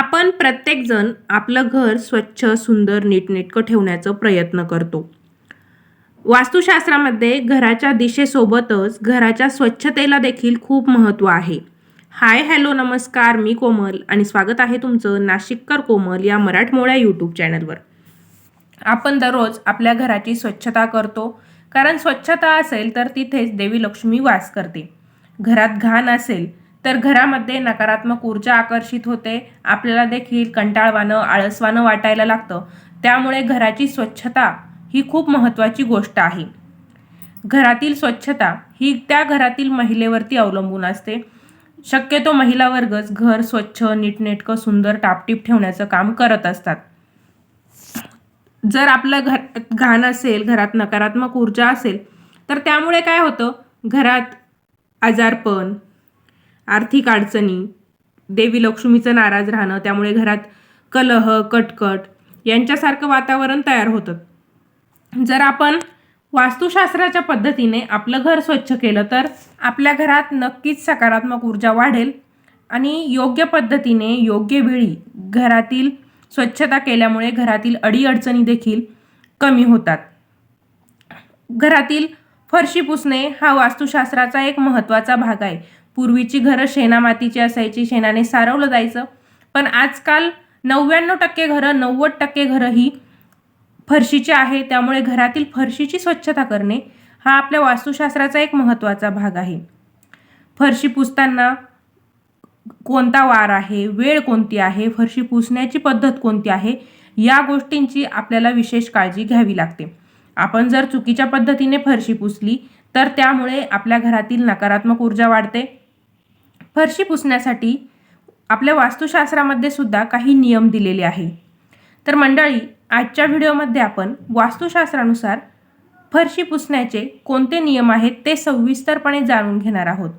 आपण प्रत्येकजण आपलं घर स्वच्छ सुंदर नीटनेटकं ठेवण्याचा प्रयत्न करतो. वास्तुशास्त्रामध्ये घराच्या दिशेसोबतच घराच्या स्वच्छतेला देखील खूप महत्त्व आहे. हाय हॅलो नमस्कार मी कोमल आणि स्वागत आहे तुमचं नाशिककर कोमल या मराठमोळ्या यूट्यूब चॅनलवर. आपण दररोज आपल्या घराची स्वच्छता करतो. कारण स्वच्छता असेल तर तिथेच देवी लक्ष्मी वास करते. घरात घाण असेल तर घरामध्ये नकारात्मक ऊर्जा आकर्षित होते. आपल्याला देखील कंटाळवाणं आळसवानं वाटायला लागतं. त्यामुळे घराची स्वच्छता ही खूप महत्त्वाची गोष्ट आहे. घरातील स्वच्छता ही त्या घरातील महिलेवरती अवलंबून असते. शक्यतो महिला वर्गच घर स्वच्छ नीटनेटकं सुंदर टापटीप ठेवण्याचं काम करत असतात. जर आपलं घर घाण असेल घरात नकारात्मक ऊर्जा असेल तर त्यामुळे काय होतं? घरात आजारपण आर्थिक अडचणी देवी लक्ष्मीचं नाराज राहणं त्यामुळे घरात कलह कटकट यांच्यासारखं वातावरण तयार होतं. जर आपण वास्तुशास्त्राच्या पद्धतीने आपलं घर स्वच्छ केलं तर आपल्या घरात नक्कीच सकारात्मक ऊर्जा वाढेल आणि योग्य पद्धतीने योग्य वेळी घरातील स्वच्छता केल्यामुळे घरातील अडीअडचणी देखील कमी होतात. घरातील फरशी पुसणे हा वास्तुशास्त्राचा एक महत्त्वाचा भाग आहे. पूर्वीची घरं शेणामातीची असायची शेणाने सारवलं जायचं. पण आजकाल नव्याण्णव टक्के घरं नव्वद टक्के घरं ही फरशीची आहे. त्यामुळे घरातील फरशीची स्वच्छता करणे हा आपल्या वास्तुशास्त्राचा एक महत्त्वाचा भाग आहे. फरशी पुसताना कोणता वार आहे? वेळ कोणती आहे? फरशी पुसण्याची पद्धत कोणती आहे? या गोष्टींची आपल्याला विशेष काळजी घ्यावी लागते. आपण जर चुकीच्या पद्धतीने फरशी पुसली तर त्यामुळे आपल्या घरातील नकारात्मक ऊर्जा वाढते. फरशी पुसण्यासाठी आपल्या वास्तुशास्त्रामध्ये सुद्धा काही नियम दिलेले आहे. तर मंडळी आजच्या व्हिडिओमध्ये आपण वास्तुशास्त्रानुसार फरशी पुसण्याचे कोणते नियम आहेत ते सविस्तरपणे जाणून घेणार आहोत.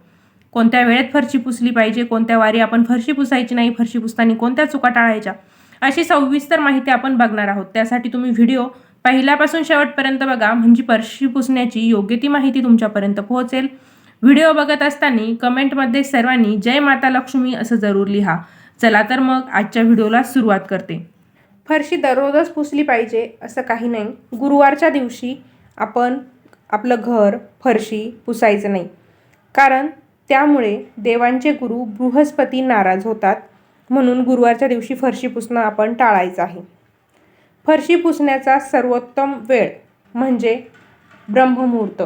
कोणत्या वेळेत फरशी पुसली पाहिजे कोणत्या वारी आपण फरशी पुसायची नाही फरशी पुसताना कोणत्या चुका टाळायच्या अशी सविस्तर माहिती आपण बघणार आहोत. त्यासाठी तुम्ही व्हिडिओ पहिल्यापासून शेवटपर्यंत बघा म्हणजे फरशी पुसण्याची योग्य ती माहिती तुमच्यापर्यंत पोहोचेल. व्हिडिओ बघत असताना कमेंटमध्ये सर्वांनी जय माता लक्ष्मी असं जरूर लिहा. चला तर मग आजच्या व्हिडिओला सुरुवात करते. फरशी दररोजच पुसली पाहिजे असं काही नाही. गुरुवारच्या दिवशी आपण आपलं घर फरशी पुसायचं नाही. कारण त्यामुळे देवांचे गुरु बृहस्पती नाराज होतात. म्हणून गुरुवारच्या दिवशी फरशी पुसणं आपण टाळायचं आहे. फरशी पुसण्याचा सर्वोत्तम वेळ म्हणजे ब्रह्ममुहूर्त.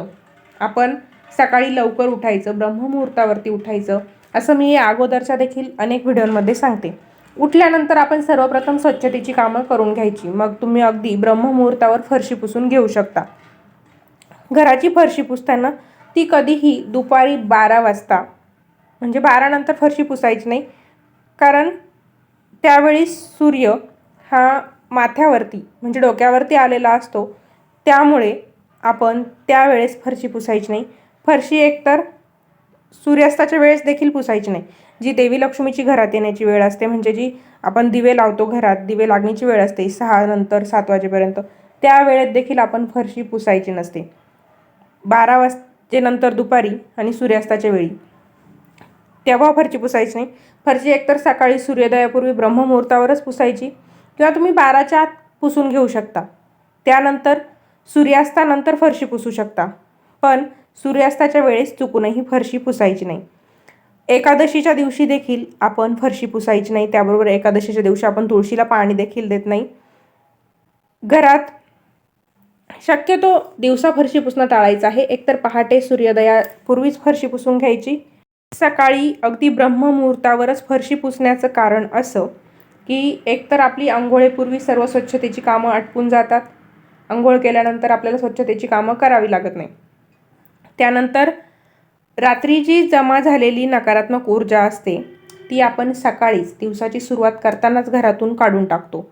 आपण सकाळी लवकर उठायचं ब्रह्ममुहूर्तावरती उठायचं असं मी या अगोदरच्या देखील अनेक व्हिडिओमध्ये सांगते. उठल्यानंतर आपण सर्वप्रथम स्वच्छतेची कामं करून घ्यायची. मग तुम्ही अगदी ब्रह्ममुहूर्तावर फरशी पुसून घेऊ शकता. घराची फरशी पुसताना ती कधीही दुपारी बारा वाजता म्हणजे बारानंतर फरशी पुसायची नाही कारण त्यावेळी सूर्य हा माथ्यावरती म्हणजे डोक्यावरती आलेला असतो. त्यामुळे आपण त्यावेळेस फरशी पुसायची नाही. फरशी एकतर सूर्यास्ताच्या वेळेस देखील पुसायची नाही. जी देवी लक्ष्मीची घरात येण्याची वेळ असते म्हणजे जी आपण दिवे लावतो घरात दिवे लागण्याची वेळ असते सहा नंतर सात वाजेपर्यंत त्या वेळेत देखील आपण फरशी पुसायची नसते. बारा वाजतेनंतर दुपारी आणि सूर्यास्ताच्या वेळी. तेव्हा फरशी पुसायची नाही. फरशी एकतर सकाळी सूर्योदयापूर्वी ब्रह्ममुहूर्तावरच पुसायची किंवा तुम्ही बाराच्या आत पुसून घेऊ शकता. त्यानंतर सूर्यास्तानंतर फरशी पुसू शकता. पण सूर्यास्ताच्या वेळेस चुकूनही फरशी पुसायची नाही. एकादशीच्या दिवशी देखील आपण फरशी पुसायची नाही. त्याबरोबर एकादशीच्या दिवशी आपण तुळशीला पाणी देखील देत नाही. घरात शक्यतो दिवसा फरशी पुसणं टाळायचं आहे. एकतर पहाटे सूर्योदयापूर्वीच फरशी पुसून घ्यायची. सकाळी अगदी ब्रह्ममुहूर्तावरच फरशी पुसण्याचं कारण असं की एकतर आपली आंघोळेपूर्वी सर्व स्वच्छतेची कामं आटपून जातात. आंघोळ केल्यानंतर आपल्याला स्वच्छतेची कामं करावी लागत नाही. त्यानंतर रात्री जी जमा झालेली नकारात्मक ऊर्जा असते ती आपण सकाळीच दिवसाची सुरुवात करतानाच घरातून काढून टाकतो.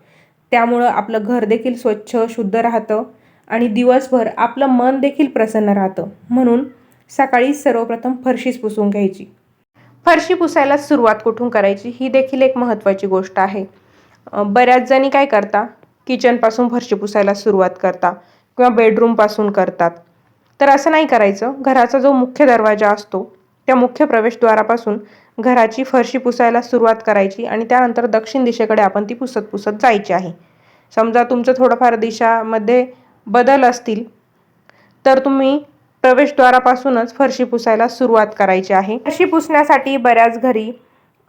त्यामुळं आपलं घर देखील स्वच्छ शुद्ध राहतं आणि दिवसभर आपलं मन देखील प्रसन्न राहतं. म्हणून सकाळी सर्वप्रथम फरशीच पुसून घ्यायची. फरशी पुसायला सुरुवात कुठून करायची ही देखील एक महत्त्वाची गोष्ट आहे. बऱ्याच जणी काय करता किचनपासून फरशी पुसायला सुरुवात करता किंवा बेडरूमपासून करतात. तर असं नाही करायचं. घराचा जो मुख्य दरवाजा असतो त्या मुख्य प्रवेशद्वारापासून घराची फरशी पुसायला सुरुवात करायची आणि त्यानंतर दक्षिण दिशेकडे आपण ती पुसत पुसत जायची आहे. समजा तुमचं थोडंफार दिशामध्ये बदल असतील तर तुम्ही प्रवेशद्वारापासूनच फरशी पुसायला सुरुवात करायची आहे. फरशी पुसण्यासाठी बऱ्याच घरी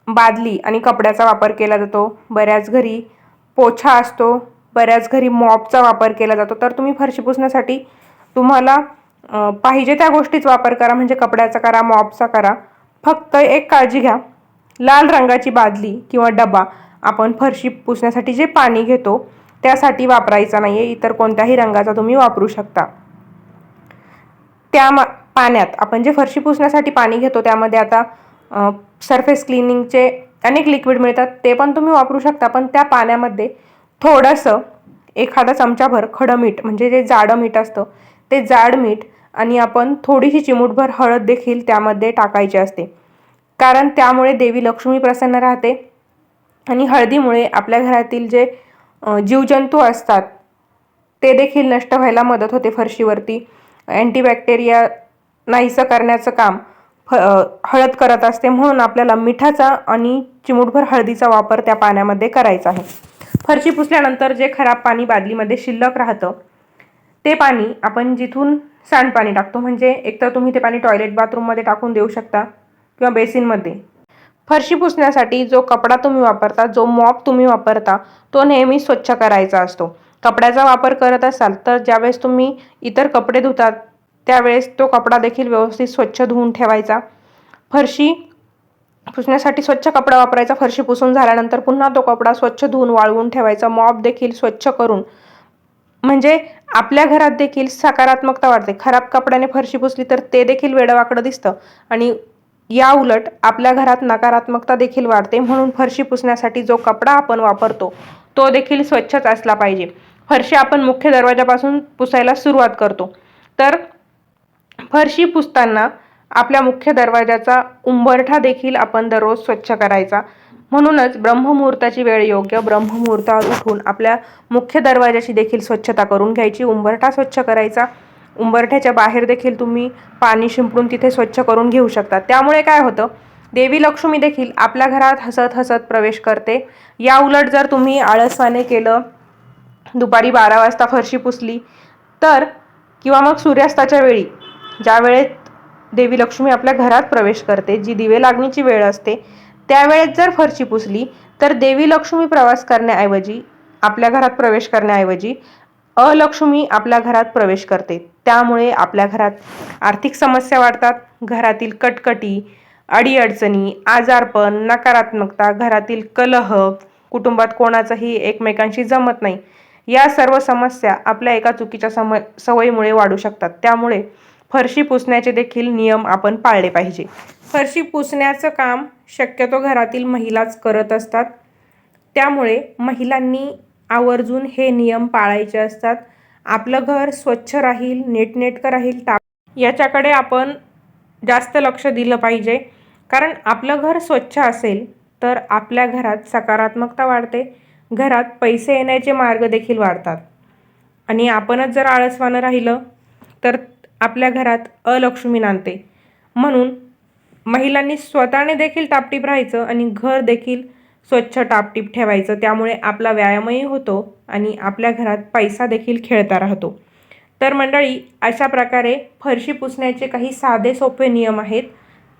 बादली आणि कपड्याचा वापर केला जातो. बऱ्याच घरी पोछा असतो. बऱ्याच घरी मॉपचा वापर केला जातो. तर तुम्ही फरशी पुसण्यासाठी तुम्हाला पाहिजे त्या गोष्टीच वापर करा म्हणजे कपड्याचा करा मॉपचा करा. फक्त एक काळजी घ्या. लाल रंगाची बादली किंवा डबा आपण फरशी पुसण्यासाठी जे पाणी घेतो त्यासाठी वापरायचा नाही आहे इतर कोणत्याही रंगाचा तुम्ही वापरू शकता. त्या पाण्यात आपण जे फरशी पुसण्यासाठी पाणी घेतो त्यामध्ये आता सरफेस क्लिनिंगचे अनेक लिक्विड मिळतात. ते पण तुम्ही वापरू शकता पण त्या पाण्यामध्ये थोडंसं एखादा चमचाभर खडं मीठ म्हणजे जे जाडं मीठ असतं ते जाड मीठ आणि आपण थोडीशी चिमूटभर हळद देखील त्यामध्ये टाकायची असते. कारण त्यामुळे देवी लक्ष्मी प्रसन्न राहते आणि हळदीमुळे आपल्या घरातील जे जीवजंतू असतात ते देखील नष्ट व्हायला मदत होते फरशीवरती. अँटीबॅक्टेरिया नाहीसं करण्याचं काम फ हळद करत असते म्हणून आपल्याला मिठाचा आणि चिमूटभर हळदीचा वापर त्या पाण्यामध्ये करायचा आहे. फरशी पुसल्यानंतर जे खराब पाणी बादलीमध्ये शिल्लक राहतं ते पाणी आपण जिथून सांडपाणी टाकतो. म्हणजे एकतर तुम्ही ते पाणी टॉयलेट बाथरूममध्ये टाकून देऊ शकता किंवा बेसिनमध्ये फरशी पुसण्यासाठी जो कपडा तुम्ही वापरता जो मॉप तुम्ही वापरता तो नेहमी स्वच्छ करायचा असतो. कपड्याचा वापर करत असाल तर ज्यावेळेस तुम्ही इतर कपडे धुतात त्यावेळेस तो कपडा देखील व्यवस्थित स्वच्छ धुवून ठेवायचा. फरशी पुसण्यासाठी स्वच्छ कपडा वापरायचा. फरशी पुसून झाल्यानंतर पुन्हा तो कपडा स्वच्छ धुवून वाळवून ठेवायचा. मॉप देखील स्वच्छ करून म्हणजे आपल्या घरात देखील सकारात्मकता वाढते. खराब कपड्याने फरशी पुसली तर ते देखील वेडवाकडं दिसतं. आणि या उलट आपल्या घरात नकारात्मकता देखील वाढते. म्हणून फरशी पुसण्यासाठी जो कपडा आपण वापरतो तो देखील स्वच्छच असला पाहिजे. फरशी आपण मुख्य दरवाजापासून पुसायला सुरुवात करतो. तर फरशी पुसताना आपल्या मुख्य दरवाजाचा उंबरठा देखील आपण दररोज स्वच्छ करायचा. म्हणूनच ब्रह्ममुहूर्ताची वेळ योग्य ब्रह्ममुहूर्तावर उठून आपल्या मुख्य दरवाजाची देखील स्वच्छता करून घ्यायची. उंबरठा स्वच्छ करायचा. उंबरठ्याच्या बाहेर देखील तुम्ही पाणी शिंपडून तिथे स्वच्छ करून घेऊ शकता. त्यामुळे काय होतं? देवी लक्ष्मी देखील आपल्या घरात हसत हसत प्रवेश करते. या उलट जर तुम्ही आळसवाने केलं दुपारी बारा वाजता फरशी पुसली तर किंवा मग सूर्यास्ताच्या वेळी ज्या वेळेत देवी लक्ष्मी आपल्या घरात प्रवेश करते जी दिवे लागणीची वेळ असते त्यावेळेस जर फरशी पुसली तर देवी लक्ष्मी प्रवास करण्याऐवजी आपल्या घरात प्रवेश करण्याऐवजी अलक्ष्मी आपल्या घरात प्रवेश करते. त्यामुळे आपल्या घरात आर्थिक समस्या वाढतात घरातील कटकटी अडीअडचणी आजारपण नकारात्मकता घरातील कलह कुटुंबात कोणाचंही एकमेकांशी जमत नाही या सर्व समस्या आपल्या एका चुकीच्या सम सवयीमुळे वाढू शकतात. त्यामुळे फरशी पुसण्याचे देखील नियम आपण पाळले पाहिजे. फरशी पुसण्याचं काम शक्यतो घरातील महिलाच करत असतात. त्यामुळे महिलांनी आवर्जून हे नियम पाळायचे असतात. आपलं घर स्वच्छ राहील नीटनेटकं राहील टाप याच्याकडे आपण जास्त लक्ष दिलं पाहिजे. कारण आपलं घर स्वच्छ असेल तर आपल्या घरात सकारात्मकता वाढते. घरात पैसे येण्याचे मार्ग देखील वाढतात. आणि आपणच जर आळसवानं राहिलं तर आपल्या घरात अलक्ष्मी नांदते. म्हणून महिलांनी स्वतःने देखील टापटीप राहायचं आणि घर देखील स्वच्छ टापटीप ठेवायचं. त्यामुळे आपला व्यायामही होतो आणि आपल्या घरात पैसा देखील खेळता राहतो. तर मंडळी अशा प्रकारे फरशी पुसण्याचे काही साधे सोपे नियम आहेत.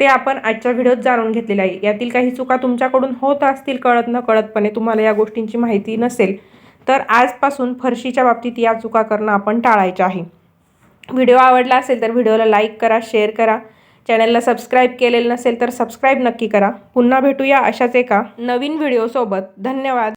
ते आपण आजच्या व्हिडिओत जाणून घेतलेले आहे. यातील काही चुका तुमच्याकडून होत असतील कळत न कळतपणे तुम्हाला या गोष्टींची माहिती नसेल तर आजपासून फरशीच्या बाबतीत या चुका करणं आपण टाळायच्या आहे. व्हिडिओ आवडला असेल तर व्हिडिओला लाईक करा शेअर करा. चॅनलला सबस्क्राईब केलेलं नसेल तर सबस्क्राईब नक्की करा. पुन्हा भेटूया अशाच एका नवीन व्हिडिओसोबत. धन्यवाद.